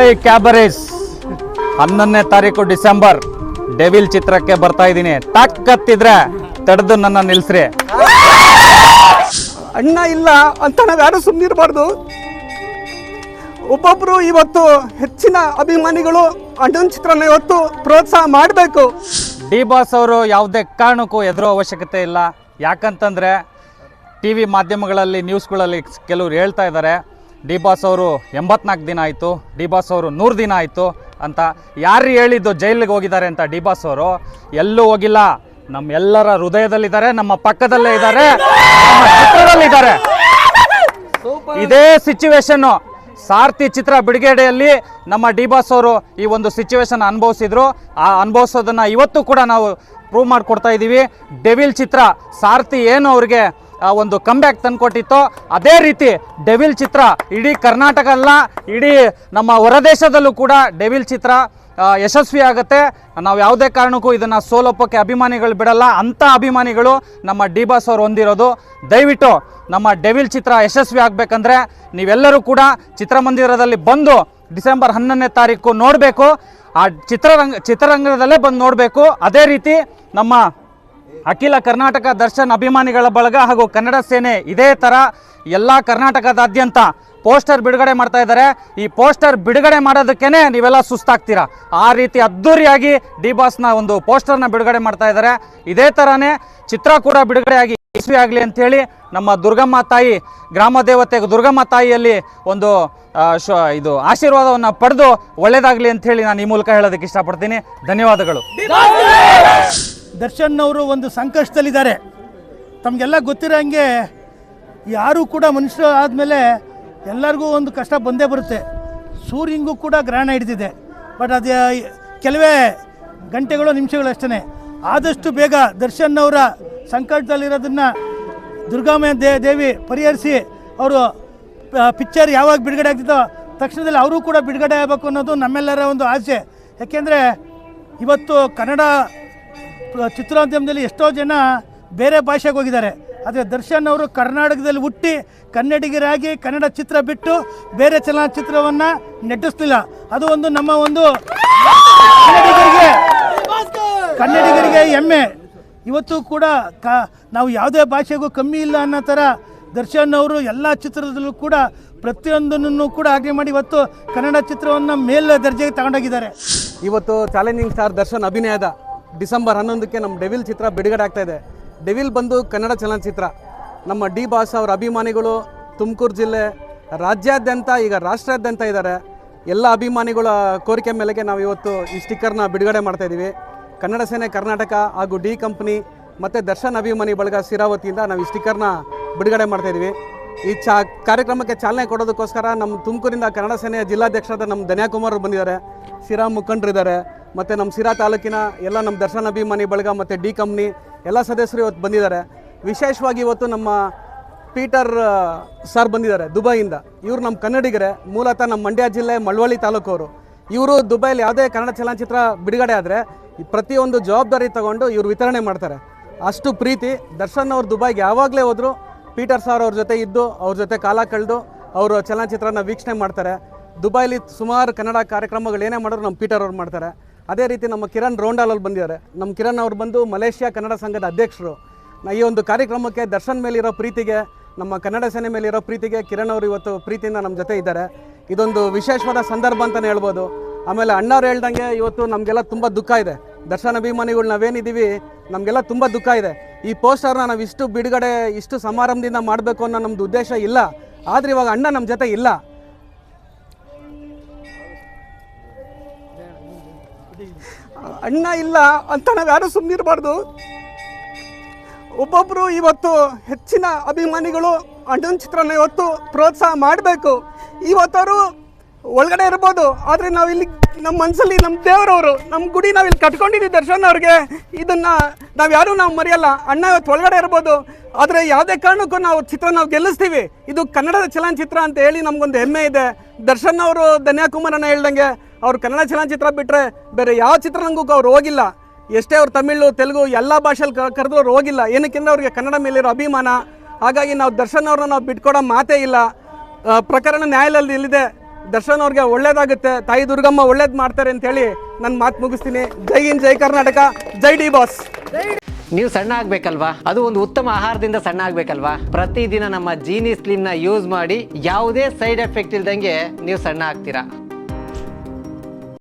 I ಕ್ಯಾಬರೇಜ್ ಹನ್ನೊಂದನೇ ತಾರೀಕು December. Devil ಚಿತ್ರಕ್ಕೆ ಬರ್ತಾ ಇದ್ದೀನಿ. ತಾಕತ್ತಿದ್ರೆ ತಡೆದು ನನ್ನ ನಿಲ್ಸ್ರಿ. ಅಣ್ಣ ಇಲ್ಲ ಅಂತ ನಾವು ಯಾರು ಸುಮ್ಮನಿರಬಾರ್ದು ಒಬ್ಬೊಬ್ರು ಇವತ್ತು ಹೆಚ್ಚಿನ ಅಭಿಮಾನಿಗಳು ಅಣ್ಣನ ಚಿತ್ರನ ಇವತ್ತು ಪ್ರೋತ್ಸಾಹ ಮಾಡಬೇಕು. ಡಿ ಬಾಸ್ ಅವರು ಯಾವುದೇ ಕಾರಣಕ್ಕೂ ಎದುರೋ ಅವಶ್ಯಕತೆ ಇಲ್ಲ. ಯಾಕಂತಂದರೆ ಟಿ ವಿ ಮಾಧ್ಯಮಗಳಲ್ಲಿ ನ್ಯೂಸ್ಗಳಲ್ಲಿ ಕೆಲವ್ರು ಹೇಳ್ತಾ ಇದ್ದಾರೆ. ಡಿ ಬಾಸ್ ಅವರು ಎಂಬತ್ನಾಲ್ಕು ದಿನ ಆಯಿತು, ಡಿ ಬಾಸ್ ಅವರು ನೂರು ದಿನ ಆಯಿತು ಅಂತ ಯಾರು ಹೇಳಿದ್ದು ಜೈಲಿಗೆ ಹೋಗಿದ್ದಾರೆ ಅಂತ ಡಿ ಬಾಸ್ ಅವರು? ಎಲ್ಲೂ ಹೋಗಿಲ್ಲ. ನಮ್ಮೆಲ್ಲರ ಹೃದಯದಲ್ಲಿದ್ದಾರೆ, ನಮ್ಮ ಪಕ್ಕದಲ್ಲೇ ಇದ್ದಾರೆ, ನಮ್ಮ ಇದೇ ಸಿಚುವೇಶನ್ನು ಸಾರ್ಥಿ ಚಿತ್ರ ಬಿಡುಗಡೆಯಲ್ಲಿ ನಮ್ಮ ಡಿ ಬಾಸ್ ಅವರು ಈ ಒಂದು ಸಿಚುವೇಶನ್ ಅನುಭವಿಸಿದ್ರು. ಆ ಅನುಭವಿಸೋದನ್ನ ಇವತ್ತು ಕೂಡ ನಾವು ಪ್ರೂವ್ ಮಾಡಿಕೊಡ್ತಾ ಇದ್ದೀವಿ ಡೆವಿಲ್ ಚಿತ್ರ ಸಾರ್ಥಿ ಏನು ಅವ್ರಿಗೆ ಒಂದು ಕಂಬ್ಯಾಕ್ ತಂದುಕೊಟ್ಟಿತ್ತು. ಅದೇ ರೀತಿ ಡೆವಿಲ್ ಚಿತ್ರ ಇಡೀ ಕರ್ನಾಟಕ ಅಲ್ಲ, ಇಡೀ ನಮ್ಮ ಹೊರದೇಶದಲ್ಲೂ ಕೂಡ ಡೆವಿಲ್ ಚಿತ್ರ ಯಶಸ್ವಿ ಆಗುತ್ತೆ. ನಾವು ಯಾವುದೇ ಕಾರಣಕ್ಕೂ ಇದನ್ನು ಸೋಲೊಪ್ಪಕ್ಕೆ ಅಭಿಮಾನಿಗಳು ಬಿಡಲ್ಲ. ಅಂಥ ಅಭಿಮಾನಿಗಳು ನಮ್ಮ ಡಿ ಬಾಸ್ ಅವರು ಹೊಂದಿರೋದು. ದಯವಿಟ್ಟು ನಮ್ಮ ಡೆವಿಲ್ ಚಿತ್ರ ಯಶಸ್ವಿ ಆಗಬೇಕಂದ್ರೆ ನೀವೆಲ್ಲರೂ ಕೂಡ ಚಿತ್ರಮಂದಿರದಲ್ಲಿ ಬಂದು ಡಿಸೆಂಬರ್ ಹನ್ನೊಂದನೇ ತಾರೀಕು ನೋಡಬೇಕು. ಆ ಚಿತ್ರರಂಗ, ಚಿತ್ರರಂಗದಲ್ಲೇ ಬಂದು ನೋಡಬೇಕು. ಅದೇ ರೀತಿ ನಮ್ಮ ಅಖಿಲ ಕರ್ನಾಟಕ ದರ್ಶನ್ ಅಭಿಮಾನಿಗಳ ಬಳಗ ಹಾಗೂ ಕನ್ನಡ ಸೇನೆ ಇದೇ ಥರ ಎಲ್ಲ ಕರ್ನಾಟಕದಾದ್ಯಂತ ಪೋಸ್ಟರ್ ಬಿಡುಗಡೆ ಮಾಡ್ತಾ ಇದ್ದಾರೆ. ಈ ಪೋಸ್ಟರ್ ಬಿಡುಗಡೆ ಮಾಡೋದಕ್ಕೇನೆ ನೀವೆಲ್ಲ ಸುಸ್ತಾಗ್ತೀರಾ? ಆ ರೀತಿ ಅದ್ದೂರಿಯಾಗಿ ಡಿ ಬಾಸ್ನ ಒಂದು ಪೋಸ್ಟರ್ನ ಬಿಡುಗಡೆ ಮಾಡ್ತಾ ಇದ್ದಾರೆ. ಇದೇ ಥರನೇ ಚಿತ್ರ ಕೂಡ ಬಿಡುಗಡೆಯಾಗಿ ಯಶಸ್ವಿ ಆಗಲಿ ಅಂತೇಳಿ ನಮ್ಮ ದುರ್ಗಮ್ಮ ತಾಯಿ, ಗ್ರಾಮ ದೇವತೆ ದುರ್ಗಮ್ಮ ತಾಯಿಯಲ್ಲಿ ಒಂದು ಇದು ಆಶೀರ್ವಾದವನ್ನು ಪಡೆದು ಒಳ್ಳೆಯದಾಗಲಿ ಅಂತೇಳಿ ನಾನು ಈ ಮೂಲಕ ಹೇಳೋದಕ್ಕೆ ಇಷ್ಟಪಡ್ತೀನಿ. ಧನ್ಯವಾದಗಳು. ದರ್ಶನ್ ಅವರು ಒಂದು ಸಂಕಷ್ಟದಲ್ಲಿದ್ದಾರೆ. ತಮಗೆಲ್ಲ ಗೊತ್ತಿರೋ ಹಂಗೆ ಯಾರೂ ಕೂಡ ಮನುಷ್ಯರು ಆದಮೇಲೆ ಎಲ್ಲರಿಗೂ ಒಂದು ಕಷ್ಟ ಬಂದೇ ಬರುತ್ತೆ. ಸೂರ್ಯಂಗೂ ಕೂಡ ಗ್ರಹಣ ಹಿಡಿದಿದೆ. ಬಟ್ ಅದು ಕೆಲವೇ ಗಂಟೆಗಳು ನಿಮಿಷಗಳು ಅಷ್ಟೇ ಆದಷ್ಟು ಬೇಗ ದರ್ಶನ್ ಅವರ ಸಂಕಟದಲ್ಲಿರೋದನ್ನು ದುರ್ಗಾಮಯ ದೇ, ದೇವಿ ಪರಿಹರಿಸಿ ಅವರು ಪಿಕ್ಚರ್ ಯಾವಾಗ ಬಿಡುಗಡೆ ಆಗ್ತಿದ್ದೋ ತಕ್ಷಣದಲ್ಲಿ ಅವರು ಕೂಡ ಬಿಡುಗಡೆ ಆಗಬೇಕು ಅನ್ನೋದು ನಮ್ಮೆಲ್ಲರ ಒಂದು ಆಸೆ. ಯಾಕೆಂದರೆ ಇವತ್ತು ಕನ್ನಡ ಚಿತ್ರೋದ್ಯಮದಲ್ಲಿ ಎಷ್ಟೋ ಜನ ಬೇರೆ ಭಾಷೆಗೆ ಹೋಗಿದ್ದಾರೆ. ಆದರೆ ದರ್ಶನ್ ಅವರು ಕರ್ನಾಟಕದಲ್ಲಿ ಹುಟ್ಟಿ ಕನ್ನಡಿಗರಾಗಿ ಕನ್ನಡ ಚಿತ್ರ ಬಿಟ್ಟು ಬೇರೆ ಚಲನಚಿತ್ರವನ್ನು ನಟಿಸ್ಲಿಲ್ಲ. ಅದು ಒಂದು ನಮ್ಮ ಒಂದು ಕನ್ನಡಿಗರಿಗೆ ಕನ್ನಡಿಗರಿಗೆ ಹೆಮ್ಮೆ. ಇವತ್ತು ಕೂಡ ಕ ನಾವು ಯಾವುದೇ ಭಾಷೆಗೂ ಕಮ್ಮಿ ಇಲ್ಲ ಅನ್ನೋ ಥರ ದರ್ಶನ್ ಅವರು ಎಲ್ಲ ಚಿತ್ರದಲ್ಲೂ ಕೂಡ ಪ್ರತಿಯೊಂದನ್ನು ಕೂಡ ಹಾಗೆ ಮಾಡಿ ಇವತ್ತು ಕನ್ನಡ ಚಿತ್ರವನ್ನು ಮೇಲ್ ದರ್ಜೆಗೆ ತಗೊಂಡೋಗಿದ್ದಾರೆ. ಇವತ್ತು ಚಾಲೆಂಜಿಂಗ್ ಸ್ಟಾರ್ ದರ್ಶನ್ ಅಭಿನಯದ ಡಿಸೆಂಬರ್ ಹನ್ನೊಂದಕ್ಕೆ ನಮ್ಮ ಡೆವಿಲ್ ಚಿತ್ರ ಬಿಡುಗಡೆ ಆಗ್ತಾ ಇದೆ. ಡೆವಿಲ್ ಬಂದು ಕನ್ನಡ ಚಲನಚಿತ್ರ. ನಮ್ಮ ಡಿ ಬಾಸ್ ಅವರ ಅಭಿಮಾನಿಗಳು ತುಮಕೂರು ಜಿಲ್ಲೆ ರಾಜ್ಯಾದ್ಯಂತ ಈಗ ರಾಷ್ಟ್ರಾದ್ಯಂತ ಇದ್ದಾರೆ. ಎಲ್ಲ ಅಭಿಮಾನಿಗಳ ಕೋರಿಕೆ ಮೇಲೆಗೆ ನಾವು ಇವತ್ತು ಈ ಸ್ಟಿಕ್ಕರ್ನ ಬಿಡುಗಡೆ ಮಾಡ್ತಾ ಇದ್ದೀವಿ. ಕನ್ನಡ ಸೇನೆ ಕರ್ನಾಟಕ ಹಾಗೂ ಡಿ ಕಂಪ್ನಿ ಮತ್ತು ದರ್ಶನ್ ಅಭಿಮಾನಿ ಬಳಗ ಸಿರಾವತಿಯಿಂದ ನಾವು ಈ ಸ್ಟಿಕ್ಕರ್ನ ಬಿಡುಗಡೆ ಮಾಡ್ತಾ ಇದ್ದೀವಿ. ಈ ಚಾ ಕಾರ್ಯಕ್ರಮಕ್ಕೆ ಚಾಲನೆ ಕೊಡೋದಕ್ಕೋಸ್ಕರ ನಮ್ಮ ತುಮಕೂರಿಂದ ಕನ್ನಡ ಸೇನೆಯ ಜಿಲ್ಲಾಧ್ಯಕ್ಷರಾದ ನಮ್ಮ ಧನ್ಯಾಕುಮಾರ್ ಬಂದಿದ್ದಾರೆ. ಸಿರಾ ಮುಖಂಡರಿದ್ದಾರೆ. ಮತ್ತು ನಮ್ಮ ಸಿರಾ ತಾಲೂಕಿನ ಎಲ್ಲ ನಮ್ಮ ದರ್ಶನ ಅಭಿಮಾನಿ ಬಳಗ ಮತ್ತು ಡಿ ಕಂಪ್ನಿ ಎಲ್ಲ ಸದಸ್ಯರು ಇವತ್ತು ಬಂದಿದ್ದಾರೆ. ವಿಶೇಷವಾಗಿ ಇವತ್ತು ನಮ್ಮ ಪೀಟರ್ ಸರ್ ಬಂದಿದ್ದಾರೆ ದುಬೈಯಿಂದ. ಇವರು ನಮ್ಮ ಕನ್ನಡಿಗರೇ, ಮೂಲತಃ ನಮ್ಮ ಮಂಡ್ಯ ಜಿಲ್ಲೆ ಮಳವಳ್ಳಿ ತಾಲೂಕವರು. ಇವರು ದುಬೈಲಿ ಯಾವುದೇ ಕನ್ನಡ ಚಲನಚಿತ್ರ ಬಿಡುಗಡೆ ಆದರೆ ಪ್ರತಿಯೊಂದು ಜವಾಬ್ದಾರಿ ತಗೊಂಡು ಇವರು ವಿತರಣೆ ಮಾಡ್ತಾರೆ. ಅಷ್ಟು ಪ್ರೀತಿ. ದರ್ಶನ್ ಅವ್ರು ದುಬೈಗೆ ಯಾವಾಗಲೇ ಹೋದ್ರು ಪೀಟರ್ ಸರ್ ಅವ್ರ ಜೊತೆ ಇದ್ದು, ಅವ್ರ ಜೊತೆ ಕಾಲ ಕಳೆದು ಅವರು ಚಲನಚಿತ್ರನ ವೀಕ್ಷಣೆ ಮಾಡ್ತಾರೆ. ದುಬೈಲಿ ಸುಮಾರು ಕನ್ನಡ ಕಾರ್ಯಕ್ರಮಗಳು ಏನೇ ಮಾಡಿದ್ರು ನಮ್ಮ ಪೀಟರ್ ಅವ್ರು ಮಾಡ್ತಾರೆ. ಅದೇ ರೀತಿ ನಮ್ಮ ಕಿರಣ್ ರೋಂಡಾಲಲ್ಲಿ ಬಂದಿದ್ದಾರೆ. ನಮ್ಮ ಕಿರಣ್ ಅವ್ರು ಬಂದು ಮಲೇಷ್ಯಾ ಕನ್ನಡ ಸಂಘದ ಅಧ್ಯಕ್ಷರು. ಈ ಒಂದು ಕಾರ್ಯಕ್ರಮಕ್ಕೆ ದರ್ಶನ್ ಮೇಲಿರೋ ಪ್ರೀತಿಗೆ, ನಮ್ಮ ಕನ್ನಡ ಸೇನೆ ಮೇಲಿರೋ ಪ್ರೀತಿಗೆ ಕಿರಣ್ ಅವರು ಇವತ್ತು ಪ್ರೀತಿಯಿಂದ ನಮ್ಮ ಜೊತೆ ಇದ್ದಾರೆ. ಇದೊಂದು ವಿಶೇಷವಾದ ಸಂದರ್ಭ ಅಂತಲೇ ಹೇಳ್ಬೋದು. ಆಮೇಲೆ ಅಣ್ಣವ್ರು ಹೇಳ್ದಂಗೆ ಇವತ್ತು ನಮಗೆಲ್ಲ ತುಂಬ ದುಃಖ ಇದೆ. ದರ್ಶನ್ ಅಭಿಮಾನಿಗಳು ನಾವೇನಿದ್ದೀವಿ, ನಮಗೆಲ್ಲ ತುಂಬ ದುಃಖ ಇದೆ. ಈ ಪೋಸ್ಟರ್ನ ನಾವು ಇಷ್ಟು ಬಿಡುಗಡೆ, ಇಷ್ಟು ಸಮಾರಂಭದಿಂದ ಮಾಡಬೇಕು ಅನ್ನೋ ನಮ್ಮದು ಉದ್ದೇಶ ಇಲ್ಲ. ಆದರೆ ಇವಾಗ ಅಣ್ಣ ನಮ್ಮ ಜೊತೆ ಇಲ್ಲ. ಅಣ್ಣ ಇಲ್ಲ ಅಂತ ನಾವು ಯಾರು ಸುಮ್ಮನಿರಬಾರ್ದು ಒಬ್ಬೊಬ್ಬರು ಇವತ್ತು ಹೆಚ್ಚಿನ ಅಭಿಮಾನಿಗಳು ಅಣ್ಣನ ಚಿತ್ರನ ಇವತ್ತು ಪ್ರೋತ್ಸಾಹ ಮಾಡಬೇಕು. ಇವತ್ತವರು ಒಳಗಡೆ ಇರ್ಬೋದು, ಆದರೆ ನಾವಿಲ್ಲಿ ನಮ್ಮ ಮನಸ್ಸಲ್ಲಿ ನಮ್ಮ ದೇವರವರು ನಮ್ಮ ಗುಡಿ ನಾವು ಇಲ್ಲಿ ಕಟ್ಕೊಂಡಿದ್ದೀವಿ ದರ್ಶನ್ ಅವ್ರಿಗೆ. ಇದನ್ನು ನಾವು ಯಾರೂ ನಾವು ಮರೆಯಲ್ಲ, ಅಣ್ಣ ಇವತ್ತು ಒಳಗಡೆ ಇರ್ಬೋದು. ಆದರೆ ಯಾವುದೇ ಕಾರಣಕ್ಕೂ ನಾವು ಚಿತ್ರ ನಾವು ಗೆಲ್ಲಿಸ್ತೀವಿ. ಇದು ಕನ್ನಡದ ಚಲನಚಿತ್ರ ಅಂತ ಹೇಳಿ ನಮಗೊಂದು ಹೆಮ್ಮೆ ಇದೆ. ದರ್ಶನ್ ಅವರು ಧನ್ಯಾಕುಮಾರನ್ನ ಹೇಳ್ದಂಗೆ ಅವ್ರು ಕನ್ನಡ ಚಲನಚಿತ್ರ ಬಿಟ್ಟರೆ ಬೇರೆ ಯಾವ ಚಿತ್ರರಂಗಕ್ಕೂ ಅವ್ರು ಹೋಗಿಲ್ಲ. ಎಷ್ಟೇ ಅವ್ರು ತಮಿಳು, ತೆಲುಗು, ಎಲ್ಲ ಭಾಷೆಯಲ್ಲಿ ಕರೆದ್ರು ಅವ್ರು ಹೋಗಿಲ್ಲ. ಏನಕ್ಕೆಂದ್ರೆ ಅವ್ರಿಗೆ ಕನ್ನಡ ಮೇಲಿರೋ ಅಭಿಮಾನ? ಹಾಗಾಗಿ ನಾವು ದರ್ಶನ್ ಅವ್ರನ್ನ ನಾವು ಬಿಟ್ಕೊಡೋ ಮಾತೇ ಇಲ್ಲ. ಪ್ರಕರಣ ನ್ಯಾಯಾಲಯದಲ್ಲಿ ಇಲ್ಲಿದೆ. ದರ್ಶನ್ ಅವ್ರಿಗೆ ಒಳ್ಳೇದಾಗುತ್ತೆ. ತಾಯಿ ದುರ್ಗಮ್ಮ ಒಳ್ಳೇದು ಮಾಡ್ತಾರೆ ಅಂತ ಹೇಳಿ ನನ್ನ ಮಾತು ಮುಗಿಸ್ತೀನಿ. ಜೈ ಇನ್ ಜೈ ಕರ್ನಾಟಕ. ಜೈ ಡಿ ಬಾಸ್. ನೀವು ಸಣ್ಣ ಆಗ್ಬೇಕಲ್ವಾ? ಅದು ಒಂದು ಉತ್ತಮ ಆಹಾರದಿಂದ ಸಣ್ಣ ಆಗ್ಬೇಕಲ್ವಾ? ಪ್ರತಿದಿನ ನಮ್ಮ ಜೀನಿ ಸ್ಲಿಮ್ನ ಯೂಸ್ ಮಾಡಿ ಯಾವುದೇ ಸೈಡ್ ಎಫೆಕ್ಟ್ ಇಲ್ದಂಗೆ ನೀವು ಸಣ್ಣ ಆಗ್ತೀರಾ?